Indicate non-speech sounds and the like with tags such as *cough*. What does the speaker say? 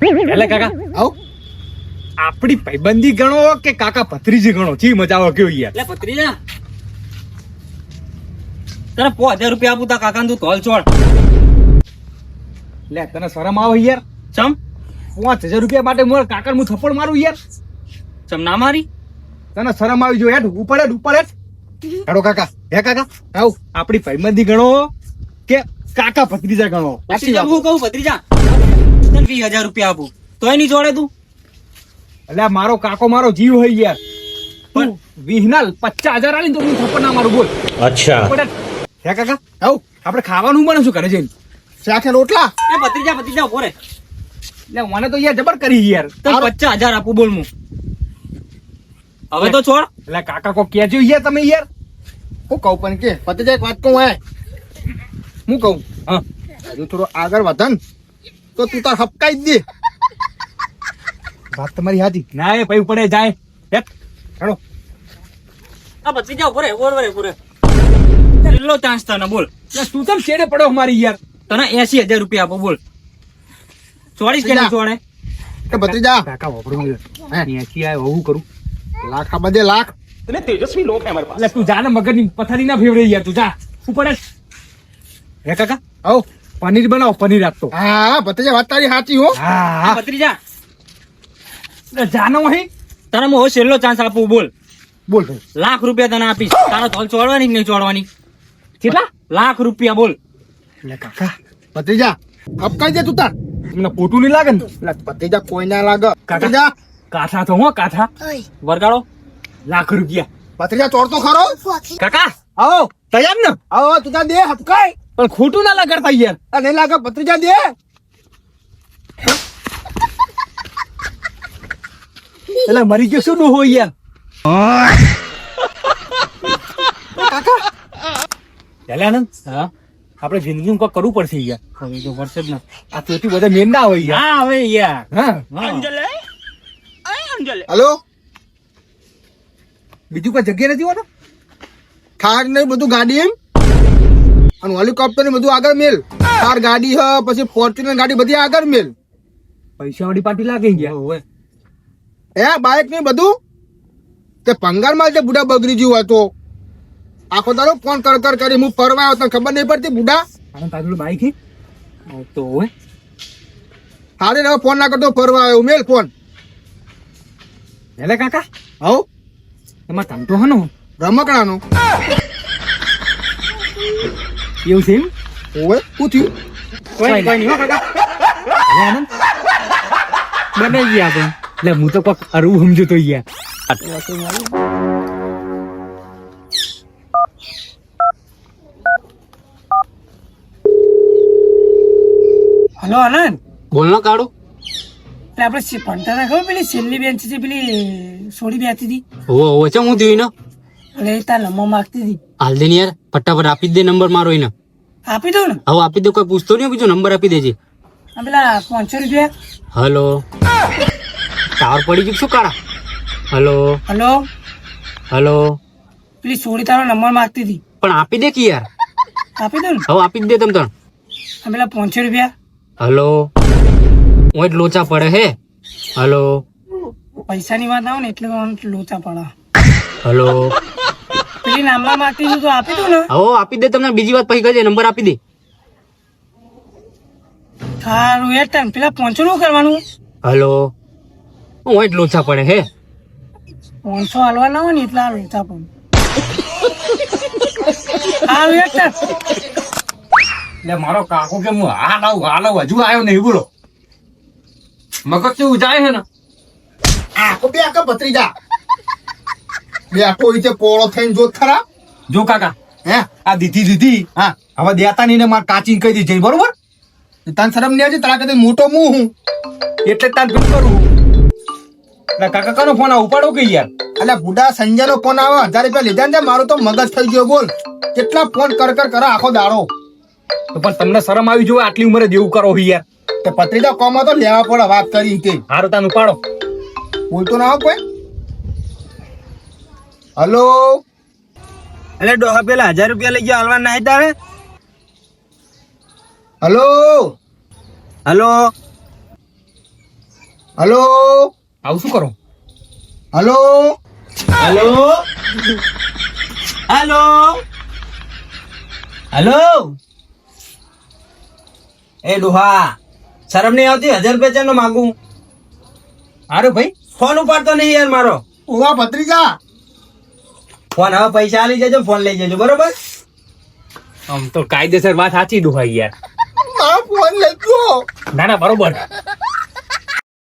એટલે કાકા આવ. આપડી ભાઈબંધી ગણો કે કાકા ભત્રીજી ગણો? ચી મજા આવે કેવું યાર? એટલે ભત્રીજા. તને પો હજાર રૂપિયા આપું તા કાકા તું તોલ છોડ. લે તને શરમ આવે યાર? ચમ? પાંચ હજાર રૂપિયા માટે મોર કાકા હું થપ્પડ મારું યાર? ચમ ના મારી? તને શરમ આવી જો હેઠ ઉપર હેઠ ઉપર હેઠ. હેડો કાકા હે કાકા આવ. આપણી ભાઈબંધી ગણો કે કાકા ભત્રીજા ગણો હું કહું ભત્રીજા? તને વીસ હજાર રૂપિયા આપું. તો એની જોડે તું? એટલે મારો કાકો મારો જીવ હોય યાર. પણ વિહનાલ પચાસ હજાર આલી તો હું થપ્પડ ના મારું બોલ. અચ્છા. હે કાકા? આવ. આપણે ખાવાનું બને શું કરે છે શાખે રોટલા? એ ભત્રીજા ભત્રીજા ઊભો રે. એટલે મને તો યાર જબર કરી યાર. તો પચાસ હજાર આપું બોલ હું. હવે તો છોડ. એટલે કાકા કો કેજો યાર તમે યાર. હું કહું પણ કે ભત્રીજા એક વાત કહું હે. હું કહું? હા. હજુ થોડો આગળ વધન. તો તું તાર હપકાઈ જ દે. વાત તમારી હાજી ના એ પૈ પડે જાય. હેઠ. હેડો. આ બચી જાવ રે ઓર વરે ઊભો રે ચાન્સ તને બોલ. તું તમ છેડે પડો અમારી યાર? તને એસી હજાર રૂપિયા આપો બોલ. ચોડીસ કે ચોડે કે જા કાકા વાપરું હે? ત્યાંથી આવે હું કરું? લાખ આ બધે લાખ. તને તેજસ્વી એટલે તું જા ને મગજની પથારી ના ફેવડે યાર તું જા. શું પડે હે કાકા? આવ. પનીર બનાવો પનીર આપતો હા ભત્રીજા વાત તારી સાચી હો. હા. ભત્રીજા. જાનો અહીં. તને હું હવે છેલ્લો ચાન્સ આપું બોલ. બોલ લાખ રૂપિયા તને આપીશ. તારો ધોલ ચોડવાની નહીં ચોડવાની? કેટલા? લાખ રૂપિયા બોલ. એટલે કાકા ભત્રીજા હપકાઈ દે તું તાર. તમને પોટું નહીં લાગે ને? એટલે ભત્રીજા કોઈ ના લાગે. કાકા. ભત્રીજા. કાથા તો હો કાથા વરગાડો લાખ રૂપિયા. ભત્રીજા ચોરતો ખરો? કાકા આવો તૈયાર ને? આવો તું તાર દે હપકાઈ પણ ખોટું ના લગાડતા યાર. અને નહીં લાગે ભત્રીજા દે. એટલે મરી ગયો શું હોય યાર? એટલે આનંદ હા? આપણે જિંદગીમાં કોઈ કરવું પડશે યાર. હવે તો પડશે જ ને આ તેથી બધા મેન હોય યાર. હા હવે યાર. હા. હલો? બીજું કોઈ જગ્યા નથી હોતો? થાર ને બધું ગાડી એમ? અને હેલિકોપ્ટર ને બધું આગળ મેલ. કાર ગાડી હ પછી ફોર્ચ્યુનર ગાડી બધી આગળ મેલ. પૈસા વાળી પાર્ટી લાગી ગયા. હોય એ બાઇક ને બધું? તે પંગારમાં જે બુડા બગડી ગયું હતો આખો તારો ફોન કર કર કરી હું ફરવા આવ્યો તને ખબર નહીં પડતી બુડા આનંદ તારું બાઈક તો હોય હારે હવે ફોન ના કરતો ફરવા આવ્યો મેલ ફોન એટલે કાકા. હવ એમાં ધંધો હનો? રમકડાનો. એવું છે એમ ઓવે શું થયું કોઈ કોઈ નહીં હો કાકા આનંદ બને ગયા આપણે એટલે હું તો કોક અરવું સમજુ તો ગયા હલો આનંદ બોલ ના કાઢો એટલે આપણે ભણતા ખબર પેલી છેલ્લી બેન્ચ છે પેલી સોડી બેસતી હતી ઓ ઓ ચમ હું જોઈ એને એટલે તાર લંબો માગતી હતી હાલ દે ને યાર ફટાફટ આપી દે નંબર મારો એને. આપી દઉં ને? હવે આપી દે કોઈ પૂછતો નહીં બીજો નંબર આપી દેજે. આ પેલા પાંચસો રૂપિયા. હલો ટાવર પડી ગયું શું કાળા? હલો હલો હલો પેલી સોડી તારો નંબર માંગતી હતી. પણ આપી દે કે યાર? આપી દઉં ને? હવે આપી દે તમ તણ આ પેલા પાંચસો રૂપિયા. હલો હું જ લોચા પડે હે. હલો પૈસાની વાત આવે ને એટલે લોચા પડે. હલો પેલી નંબર માંગતી છું તો આપી દઉં ને. હો આપી દે તમને બીજી વાત પછી કહેજે નંબર આપી દે. સારું એ ટાઈમ પેલા પાંચસો કરવાનું? હલો? હું જ લોચા પડે હે? પાંચસો હાલવા ના હોય ને એટલા લોચા પડે. સારું એ ટાઈમ એટલે મારો કાકો કે હું હાલ આવું હાલ આવું હજુ આવ્યો નહીં બોલો. મગજ કેવું ઉજાય છે ને. આખો બે આખો ભત્રીજા. બેઠો હોય છે પોળો થઈને જોત ખરા? જો કાકા. હે? આ દીધી દીધી. હા. હવે દેતા નહીં ને મારે કાચી કહી દીધી. બરોબર? તને શરમ નહીં આવતી? તારા કદી મોટો મું હું. એટલે તાર શું કરું. કાકા કનો ફોન આ ઉપાડો કે યાર. એટલે બુડા સંજય નો ફોન આવે. હજાર રૂપિયા લીધા ને મારો તો મગજ થઈ ગયો બોલ. કેટલા ફોન કર કર કરે આખો દાડો. તો પણ તમને શરમ આવી જોવે આટલી ઉંમરે દેવું કરો યાર. તે પત્રિકા કોમાં તો લેવા પડે વાત કરી તે. હારું તાન ઉપાડો. બોલતો ના હોય કોઈ? હલો? એટલે ડોહા પેલા હજાર રૂપિયા લઈ ગયો હાલવા નાહી તારે? હલો? હલો? હલો? આવું શું કરો? હલો? હલો? હેલો? હેલો? એ ડોહા શરમ નહીં આવતી? હજાર રૂપિયા ચાલો માગું? અરે ભાઈ. ફોન ઉપાડતો નહીં યાર મારો. ઓવા ભત્રીજા. ફોન હવે પૈસા આલી જજો ફોન લઈ જજો બરોબર? આમ તો કાયદેસર વાત સાચી ડોહા યાર. *laughs* મારો ફોન લઈ ના ના બરોબર.